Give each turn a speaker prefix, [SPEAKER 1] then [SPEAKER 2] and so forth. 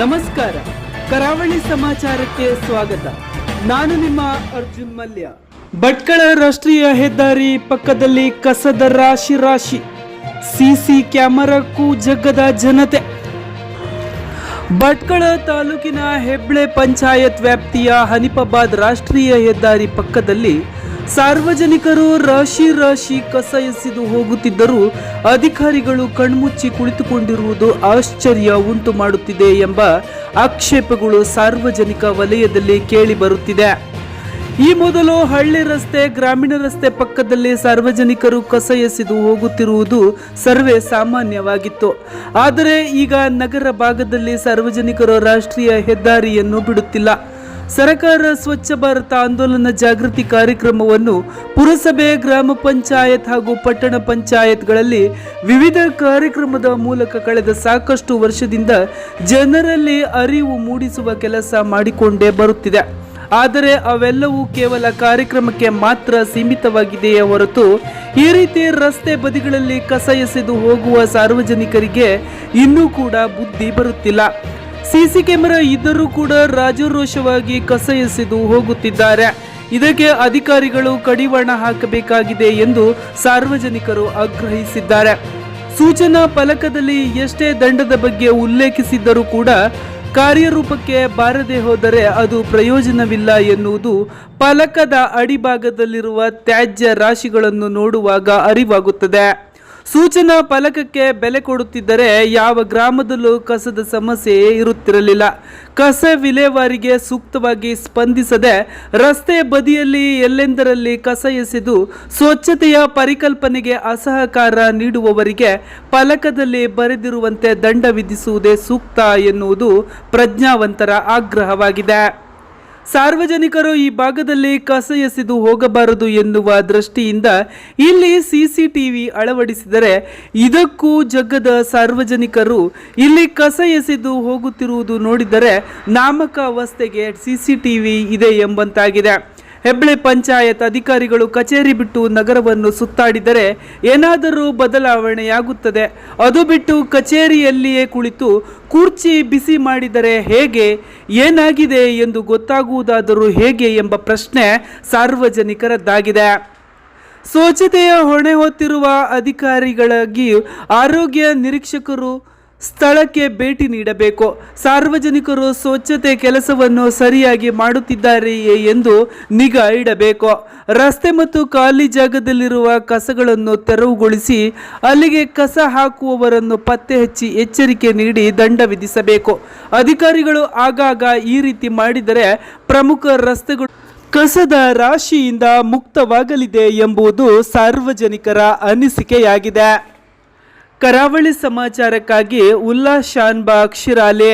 [SPEAKER 1] ನಮಸ್ಕಾರ. ಕರಾವಳಿ ಸಮಾಚಾರಕ್ಕೆ ಸ್ವಾಗತ. ನಾನು ನಿಮ್ಮ ಅರ್ಜುನ್ ಮಲ್ಯ. ಭಟ್ಕಳ ರಾಷ್ಟ್ರೀಯ ಹೆದ್ದಾರಿ ಪಕ್ಕದಲ್ಲಿ ಕಸದ ರಾಶಿ ರಾಶಿ. ಸಿಸಿ ಕ್ಯಾಮರಾಕ್ಕೂ ಜಗ್ಗದ ಜನತೆ. ಭಟ್ಕಳ ತಾಲೂಕಿನ ಹೆಬ್ಳೆ ಪಂಚಾಯತ್ ವ್ಯಾಪ್ತಿಯ ಹನಿಪಾಬಾದ್ ರಾಷ್ಟ್ರೀಯ ಹೆದ್ದಾರಿ ಪಕ್ಕದಲ್ಲಿ ಸಾರ್ವಜನಿಕರು ರಾಶಿ ರಾಶಿ ಕಸ ಎಸೆದು ಹೋಗುತ್ತಿದ್ದರೂ ಅಧಿಕಾರಿಗಳು ಕಣ್ಮುಚ್ಚಿ ಕುಳಿತುಕೊಂಡಿರುವುದು ಆಶ್ಚರ್ಯ ಉಂಟು ಮಾಡುತ್ತಿದೆ ಎಂಬ ಆಕ್ಷೇಪಗಳು ಸಾರ್ವಜನಿಕ ವಲಯದಲ್ಲಿ ಕೇಳಿ ಬರುತ್ತಿದೆ. ಈ ಮೊದಲು ಹಳ್ಳಿ ರಸ್ತೆ, ಗ್ರಾಮೀಣ ರಸ್ತೆ ಪಕ್ಕದಲ್ಲಿ ಸಾರ್ವಜನಿಕರು ಕಸ ಎಸೆದು ಹೋಗುತ್ತಿರುವುದು ಸರ್ವೇ ಸಾಮಾನ್ಯವಾಗಿತ್ತು. ಆದರೆ ಈಗ ನಗರ ಭಾಗದಲ್ಲಿ ಸಾರ್ವಜನಿಕರು ರಾಷ್ಟ್ರೀಯ ಹೆದ್ದಾರಿಯನ್ನು ಬಿಡುತ್ತಿಲ್ಲ. ಸರ್ಕಾರ ಸ್ವಚ್ಛ ಭಾರತ ಆಂದೋಲನ ಜಾಗೃತಿ ಕಾರ್ಯಕ್ರಮವನ್ನು ಪುರಸಭೆ, ಗ್ರಾಮ ಪಂಚಾಯತ್ ಹಾಗೂ ಪಟ್ಟಣ ಪಂಚಾಯತ್ಗಳಲ್ಲಿ ವಿವಿಧ ಕಾರ್ಯಕ್ರಮದ ಮೂಲಕ ಕಳೆದ ಸಾಕಷ್ಟು ವರ್ಷದಿಂದ ಜನರಲ್ಲಿ ಅರಿವು ಮೂಡಿಸುವ ಕೆಲಸ ಮಾಡಿಕೊಂಡೇ ಬರುತ್ತಿದೆ. ಆದರೆ ಅವೆಲ್ಲವೂ ಕೇವಲ ಕಾರ್ಯಕ್ರಮಕ್ಕೆ ಮಾತ್ರ ಸೀಮಿತವಾಗಿದೆಯೇ ಹೊರತು ಈ ರೀತಿ ರಸ್ತೆ ಬದಿಗಳಲ್ಲಿ ಕಸ ಎಸೆದು ಹೋಗುವ ಸಾರ್ವಜನಿಕರಿಗೆ ಇನ್ನೂ ಕೂಡ ಬುದ್ಧಿ ಬರುತ್ತಿಲ್ಲ. ಸಿಸಿ ಕ್ಯಾಮೆರಾ ಇದ್ದರೂ ಕೂಡ ರಾಜರೋಷವಾಗಿ ಕಸ ಎಸೆದು ಹೋಗುತ್ತಿದ್ದಾರೆ. ಇದಕ್ಕೆ ಅಧಿಕಾರಿಗಳು ಕಡಿವಾಣ ಹಾಕಬೇಕಾಗಿದೆ ಎಂದು ಸಾರ್ವಜನಿಕರು ಆಗ್ರಹಿಸಿದ್ದಾರೆ. ಸೂಚನಾ ಫಲಕದಲ್ಲಿ ಎಷ್ಟೇ ದಂಡದ ಬಗ್ಗೆ ಉಲ್ಲೇಖಿಸಿದ್ದರೂ ಕೂಡ ಕಾರ್ಯರೂಪಕ್ಕೆ ಬಾರದೆ ಹೋದರೆ ಅದು ಪ್ರಯೋಜನವಿಲ್ಲ ಎನ್ನುವುದು ಫಲಕದ ಅಡಿಭಾಗದಲ್ಲಿರುವ ತ್ಯಾಜ್ಯ ರಾಶಿಗಳನ್ನು ನೋಡುವಾಗ ಅರಿವಾಗುತ್ತದೆ. ಸೂಚನಾ ಫಲಕಕ್ಕೆ ಬೆಲೆ ಕೊಡುತ್ತಿದ್ದರೆ ಯಾವ ಗ್ರಾಮದಲ್ಲೂ ಕಸದ ಸಮಸ್ಯೆ ಇರುತ್ತಿರಲಿಲ್ಲ. ಕಸ ವಿಲೇವಾರಿಗೆ ಸೂಕ್ತವಾಗಿ ಸ್ಪಂದಿಸದೆ ರಸ್ತೆ ಬದಿಯಲ್ಲಿ ಎಲ್ಲೆಂದರಲ್ಲಿ ಕಸ ಎಸೆದು ಸ್ವಚ್ಛತೆಯ ಪರಿಕಲ್ಪನೆಗೆ ಅಸಹಕಾರ ನೀಡುವವರಿಗೆ ಫಲಕದಲ್ಲಿ ಬರೆದಿರುವಂತೆ ದಂಡ ವಿಧಿಸುವುದೇ ಸೂಕ್ತ ಎನ್ನುವುದು ಪ್ರಜ್ಞಾವಂತರ ಆಗ್ರಹವಾಗಿದೆ. ಸಾರ್ವಜನಿಕರು ಈ ಭಾಗದಲ್ಲಿ ಕಸ ಎಸೆದು ಹೋಗಬಾರದು ಎನ್ನುವ ದೃಷ್ಟಿಯಿಂದ ಇಲ್ಲಿ ಸಿಸಿಟಿವಿ ಅಳವಡಿಸಿದರೆ ಇದಕ್ಕೂ ಜಗ್ಗದ ಸಾರ್ವಜನಿಕರು ಇಲ್ಲಿ ಕಸ ಎಸೆದು ಹೋಗುತ್ತಿರುವುದು ನೋಡಿದರೆ ನಾಮಕ ಅವಸ್ಥೆಗೆ ಸಿಸಿಟಿವಿ ಇದೆ ಎಂಬಂತಾಗಿದೆ. ಹೆಬ್ಳೆ ಪಂಚಾಯತ್ ಅಧಿಕಾರಿಗಳು ಕಚೇರಿ ಬಿಟ್ಟು ನಗರವನ್ನು ಸುತ್ತಾಡಿದರೆ ಏನಾದರೂ ಬದಲಾವಣೆಯಾಗುತ್ತದೆ? ಅದು ಬಿಟ್ಟು ಕಚೇರಿಯಲ್ಲಿಯೇ ಕುಳಿತು ಕುರ್ಚಿ ಬಿಸಿ ಮಾಡಿದರೆ ಹೇಗೆ? ಏನಾಗಿದೆ ಎಂದು ಗೊತ್ತಾಗುವುದಾದರೂ ಹೇಗೆ ಎಂಬ ಪ್ರಶ್ನೆ ಸಾರ್ವಜನಿಕರದ್ದಾಗಿದೆ. ಸ್ವಚ್ಛತೆಯ ಹೊಣೆ ಹೊತ್ತಿರುವ ಅಧಿಕಾರಿಗಳಾಗಿ ಆರೋಗ್ಯ ನಿರೀಕ್ಷಕರು ಸ್ಥಳಕ್ಕೆ ಭೇಟಿ ನೀಡಬೇಕು. ಸಾರ್ವಜನಿಕರು ಸ್ವಚ್ಛತೆ ಕೆಲಸವನ್ನು ಸರಿಯಾಗಿ ಮಾಡುತ್ತಿದ್ದಾರೆಯೇ ಎಂದು ನಿಗಾ ಇಡಬೇಕು. ರಸ್ತೆ ಮತ್ತು ಖಾಲಿ ಜಾಗದಲ್ಲಿರುವ ಕಸಗಳನ್ನು ತೆರವುಗೊಳಿಸಿ ಅಲ್ಲಿಗೆ ಕಸ ಹಾಕುವವರನ್ನು ಪತ್ತೆ ಹಚ್ಚಿ ಎಚ್ಚರಿಕೆ ನೀಡಿ ದಂಡ ವಿಧಿಸಬೇಕು. ಅಧಿಕಾರಿಗಳು ಆಗಾಗ ಈ ರೀತಿ ಮಾಡಿದರೆ ಪ್ರಮುಖ ರಸ್ತೆಗಳು ಕಸದ ರಾಶಿಯಿಂದ ಮುಕ್ತವಾಗಲಿದೆ ಎಂಬುದು ಸಾರ್ವಜನಿಕರ ಅನಿಸಿಕೆಯಾಗಿದೆ. ಕರಾವಳಿ ಸಮಾಚಾರಕ್ಕಾಗಿ ಉಲ್ಲಾ ಶಾನ್ಬಾಗ್ ಶಿರಾಲೆ